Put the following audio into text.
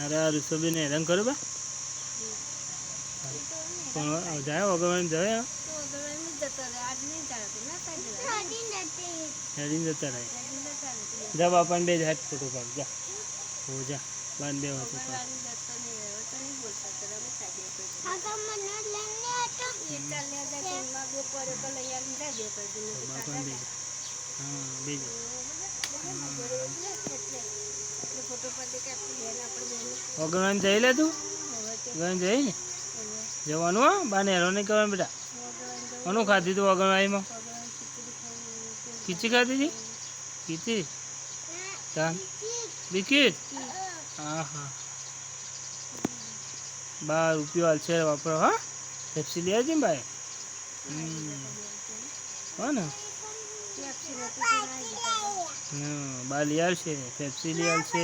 અરે આ ઋષભીને હેરાન કરો બા પણ જાય વગરવાની જાય તો અગર એમ જ જતો રહે આજ નહીં ચાલે તો ના થાય જરા. હેડીને જતા રહે એમ ના ચાલે તો. જા બાપાને બે હાથ ફોટો પાડ જા હો જા બાન બે વાતો પાડ અગરવાળી જતો નહીં હવે તો નહીં બોલતા તો રમે ખાઈ દે એ ચાલ લે જાય તો એમાં બે પડે તો લઈ આવીને જાય બે કરી દે નહીં તો બાપાને બે હા બે જા એટલે ફોટો પાડી કે આપણી વગરવાની જઈ લે તું? હવે જઈ ને? જવાનું હા બાને હેરો નહીં કરવાનું બેટા. કોનું ખાધી તું ખાવું ખીચી ખાધી હતી ખીચી કામ બિસ્કીટ? હા હા બાર રૂપિયો હાલશે વાપરો, હા? પેપ્સી લઈ આવજે ને ભાઈ હો ને? બાર લઈ આવશે, પેપ્સી લઈ આવશે.